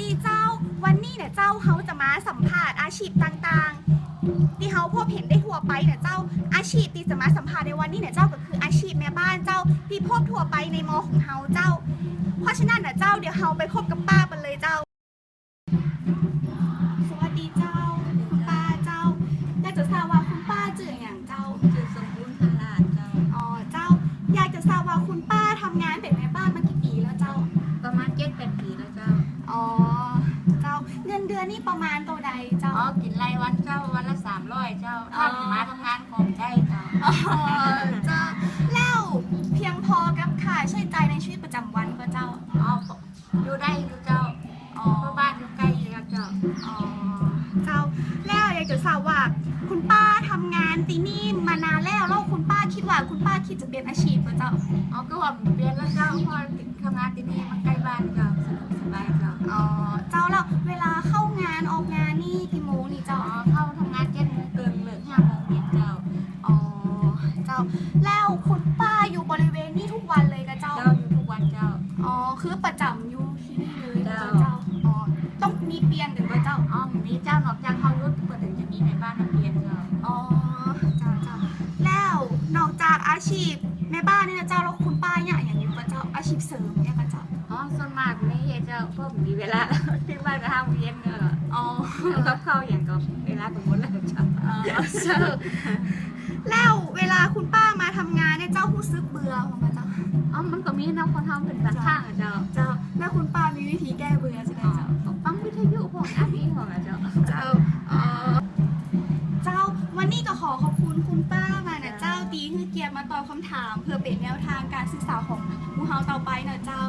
ดีเจ้า วันนี้เนี่ยเจ้าเขาจะมาสัมภาษณ์อาชีพต่างๆ ที่เขาพบเห็นได้ทั่วไปเนี่ยเจ้าอาชีพที่จะมาสัมภาษณ์ในวันนี้เนี่ยเจ้าก็คืออาชีพแม่บ้านเจ้าที่พบทั่วไปในมอของเฮาเจ้า เพราะฉะนั้นนะเจ้าเดี๋ยวเฮาไปพบกับป้ากันเลยเจ้า สวัสดีเจ้าคุณป้าเจ้าอยากจะทราบว่าคุณป้าจื่ออย่างเจ้าชื่อสมบูรณ์พลาดเจ้าอ๋อเจ้า อยากจะทราบว่าคุณป้าทำงานเป็นแม่ อนนี่ประมาณตัวใดเจ้า อ๋อกินรายวันเจ้าวันละสามร้อยเจ้าอ๋อถ้ามาทำงานของได้เจ้าอ๋อเจ้าแล้วเพียงพอกับค่าใช้จ่ายในชีวิตประจำวันก็เจ้า อ๋ออยู่ได้อยู่เจ้าอ๋อ เพราะบ้านอยู่ใกล้อยู่แล้วเจ้าอ๋อ เจ้า แล้วอยากจะทราบว่า คุณป้าทำงานตีนี่มานานแล้วแล้วคุณป้าคิดว่าคุณป้าคิดจะเปลี่ยนอาชีพก็เจ้า อ๋อก็ว่าเปลี่ยนแล้วเจ้าเพอทำงานที่นี่มันใกล้บ้านเจ้าสะดวกสบายเจ้า อ๋อ เจ้าแล้วเวลา คือประจำอยู่ที่นี่เลยเจ้าเจ้าอ๋อต้องมีเปลี่ยนหรือว่าเจ้าอ๋อมีเจ้าหนอกจากเขายุดก็ถึงจะมีในบ้านนักเรียนเจ้าอ๋อเจ้าเจ้าแล้วนอกจากอาชีพแม่บ้านเนี่ยนะเจ้าแล้วคุณป้าเนี่ยอย่างนี้กับเจ้าอาชีพเสริมเนี่ยกับเจ้าอ๋อส่วนมากนี่เจ้าพวกมีเวลาที่บ้านก็ห้าโมงเย็นเนอะอ๋อแล้วก็เข้าอย่างก็เวลาสมมติแล้วเจ้าอ๋อเจ้าแล้วเวลาคุณป้ามาทำงานเนี่ยเจ้ารู้สึกเบื่อของเจ้า อ๋อมันก็มีน้องคนทำเป็นบางข้างอะเจ้า เจ้า แล้วคุณป้ามีวิธีแก้เบื่อใช่ไหมอ๋อเจ้าฟังวิทยุพวกอันนี้ของอะเจ้า เจ้าเอ่อเจ้า วันนี้ก็ขอขอบคุณคุณป้ามานะเจ้าตีคือเกียรติมาตอบคำถาม เพื่อเป็นแนวทางการศึกษาของหมูเฮาต่อไปนะเจ้า